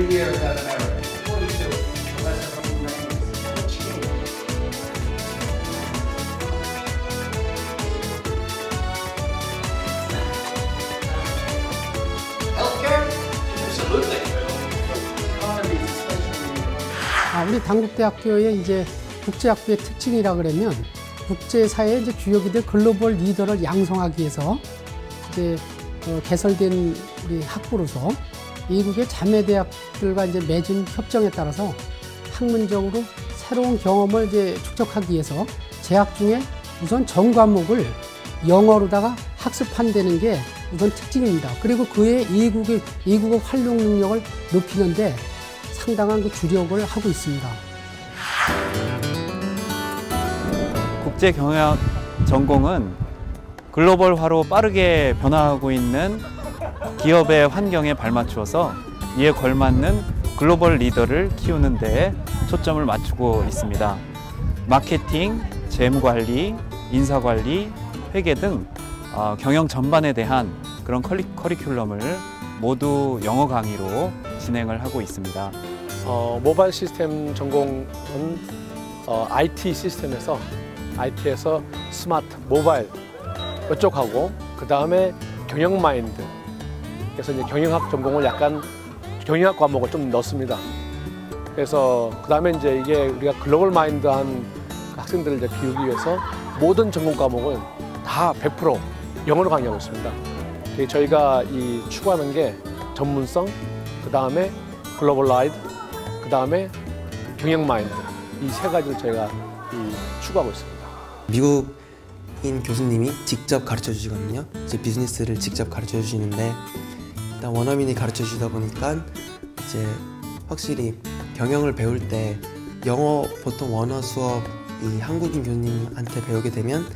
three years at American. 42. Professor from Which team? Healthcare? Absolutely. Economy, especially. 아, 우리 당국대학교의 이제 국제학부의 특징이라 그러면 국제사회의 이제 주요기들 글로벌 리더를 양성하기 위해서 이제 어, 개설된 우리 학부로서 미국의 자매 대학들과 이제 맺은 협정에 따라서 학문적으로 새로운 경험을 이제 축적하기 위해서 재학 중에 우선 전 과목을 영어로다가 학습한다는 게 우선 특징입니다. 그리고 그의 이국의 이국어 활용 능력을 높이는데 상당한 그 주력을 하고 있습니다. 국제 경영 전공은 글로벌화로 빠르게 변화하고 있는 기업의 환경에 발맞추어서 이에 걸맞는 글로벌 리더를 키우는 데 초점을 맞추고 있습니다. 마케팅, 재무관리, 인사관리, 회계 등 어, 경영 전반에 대한 그런 커리, 커리큘럼을 모두 영어 강의로 진행을 하고 있습니다. 어, 모바일 시스템 전공은 어, IT 시스템에서 IT에서 스마트, 모바일 이쪽하고 그 다음에 경영 마인드 그래서 이제 경영학 전공을 약간 경영학 과목을 좀 넣습니다. 그래서 그 다음에 이제 이게 우리가 글로벌 마인드한 학생들을 이제 키우기 위해서 모든 전공 과목을 다100% 영어로 강의하고 있습니다. 저희가 이 추구하는 게 전문성, 그 다음에 글로벌라이드, 그 다음에 경영 마인드 이 세 가지를 저희가 이 추구하고 있습니다. 미국인 교수님이 직접 가르쳐 주시거든요. 이제 비즈니스를 직접 가르쳐 주시는데 일단 원어민이 가르쳐 주다 보니까 이제 확실히 경영을 배울 때 영어 보통 원어 수업 이 한국인 교수님한테 배우게 되면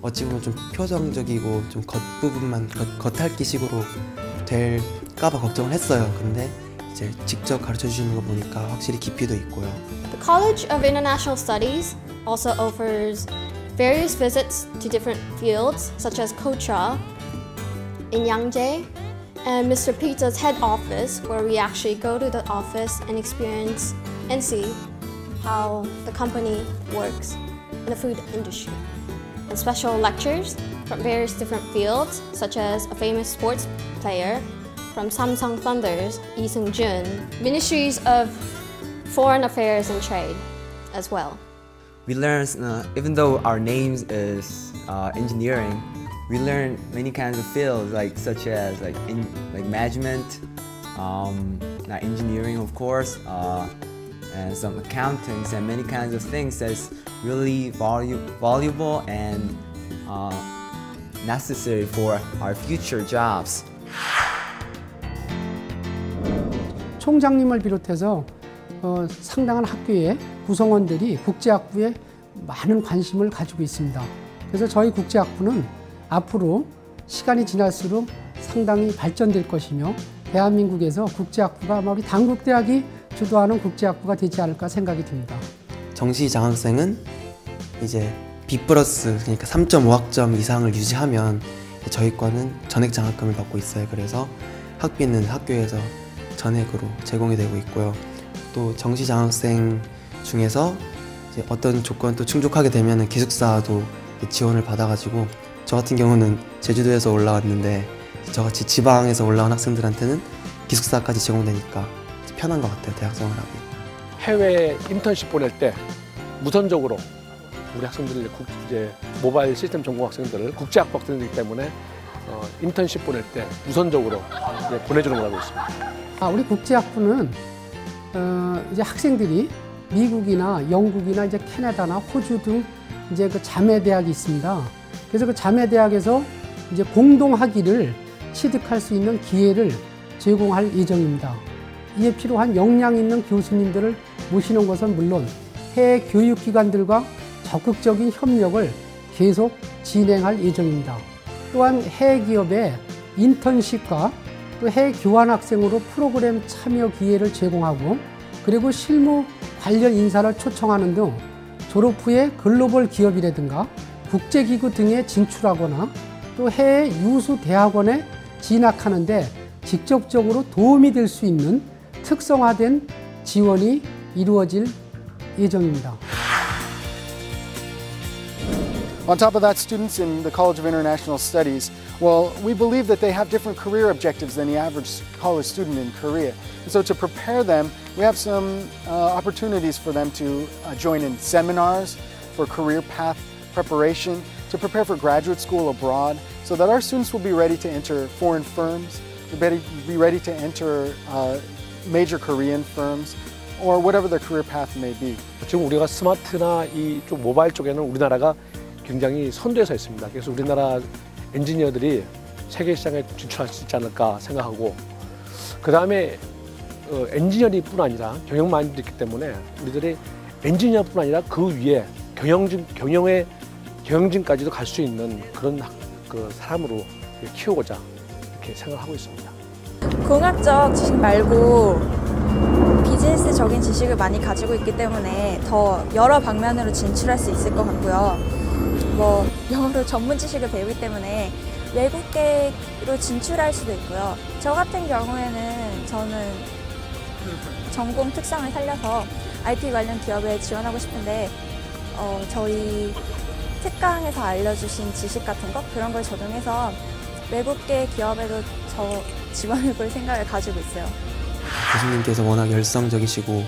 어찌 보면 좀 표정적이고 좀 겉부분만 겉, 겉핥기식으로 될까봐 걱정을 했어요. 근데 이제 직접 가르쳐 주시는 거 보니까 확실히 깊이도 있고요. The College of International Studies also offers various visits to different fields, such as Kotra in Yangjae, and Mr. Peter's head office, where we actually go to the office and experience and see how the company works in the food industry. And special lectures from various different fields, such as a famous sports player from Samsung Thunders, Lee Seung-jun, Ministries of Foreign Affairs and Trade as well. we learn uh, even though our names is uh, engineering we learn many kinds of fields like such as like in like management um, not engineering of course uh, and some accountings and many kinds of things that's really valu- valuable and uh, necessary for our future jobs 총장님을 비롯해서 어, 상당한 학교의 구성원들이 국제학부에 많은 관심을 가지고 있습니다. 그래서 저희 국제학부는 앞으로 시간이 지날수록 상당히 발전될 것이며 대한민국에서 국제학부가 아마 우리 당국대학이 주도하는 국제학부가 되지 않을까 생각이 듭니다. 정시 장학생은 이제 B 플러스 그러니까 3.5학점 이상을 유지하면 저희 과는 전액 장학금을 받고 있어요. 그래서 학비는 학교에서 전액으로 제공이 되고 있고요. 또 정시 장학생 중에서 어떤 조건 또 충족하게 되면 기숙사도 지원을 받아가지고 저 같은 경우는 제주도에서 올라왔는데 저같이 지방에서 올라온 학생들한테는 기숙사까지 제공되니까 편한 것 같아요 대학 생활하기. 해외 인턴십 보낼 때 우선적으로 우리 학생들을 국, 이제 모바일 시스템 전공 학생들을 국제학부 학생들이기 때문에 어, 인턴십 보낼 때 우선적으로 이제 보내주는 걸 알고 있습니다. 아, 우리 국제학부는 어, 이제 학생들이 미국이나 영국이나 이제 캐나다나 호주 등 이제 그 자매 대학이 있습니다. 그래서 그 자매 대학에서 이제 공동 학위를 취득할 수 있는 기회를 제공할 예정입니다. 이에 필요한 역량 있는 교수님들을 모시는 것은 물론 해외 교육기관들과 적극적인 협력을 계속 진행할 예정입니다. 또한 해외 기업의 인턴십과 또 해외 교환 학생으로 프로그램 참여 기회를 제공하고 그리고 실무 관련 인사를 초청하는 등 졸업 후에 글로벌 기업이라든가 국제기구 등에 진출하거나 또 해외 유수 대학원에 진학하는데 직접적으로 도움이 될 수 있는 특성화된 지원이 이루어질 예정입니다. On top of that, students in the College of International Studies, well, we believe that they have different career objectives than the average college student in Korea. And so to prepare them, we have some uh, opportunities for them to uh, join in seminars for career path preparation, to prepare for graduate school abroad, so that our students will be ready to enter foreign firms, be ready, to enter uh, major Korean firms, or whatever their career path may be. 지금 우리가 스마트나 이 좀 모바일 쪽에는 우리나라가 굉장히 선두에 서 있습니다. 그래서 우리나라 엔지니어들이 세계 시장에 진출할 수 있지 않을까 생각하고 그 다음에 어, 엔지니어리뿐 아니라 경영 마인드도 있기 때문에 우리들이 엔지니어뿐 아니라 그 위에 경영진 경영의 경영진까지도 갈 수 있는 그런 학- 그 사람으로 키우고자 이렇게 생각하고 있습니다. 공학적 지식 말고 비즈니스적인 지식을 많이 가지고 있기 때문에 더 여러 방면으로 진출할 수 있을 것 같고요. 뭐 영어로 전문 지식을 배우기 때문에 외국계로 진출할 수도 있고요. 저 같은 경우에는 저는 전공 특성을 살려서 IT 관련 기업에 지원하고 싶은데 어, 저희 특강에서 알려주신 지식 같은 거 그런 걸 적용해서 외국계 기업에도 저 지원해 볼 생각을 가지고 있어요. 교수님께서 워낙 열성적이시고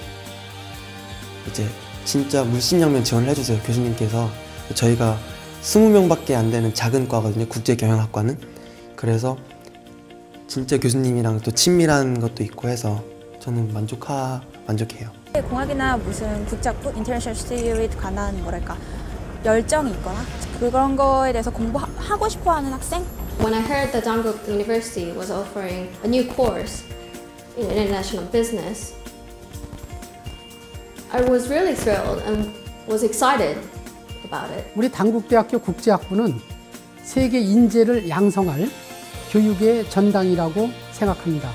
이제 진짜 물심양면 지원을 해주세요 교수님께서 저희가 20명밖에 안 되는 작은 과거든요 국제경영학과는 그래서 진짜 교수님이랑 또 친밀한 것도 있고 해서 저는 만족하 만족해요. 공학이나 무슨 국제학부, 인터내셔널 스튜디오에 관한 뭐랄까 열정이 있거나 그런 거에 대해서 공부하고 싶어하는 학생 When I heard that Dankook University was offering a new course in international business, I was really thrilled and was excited about it. 우리 단국대학교 국제학부는 세계 인재를 양성할 교육의 전당이라고 생각합니다.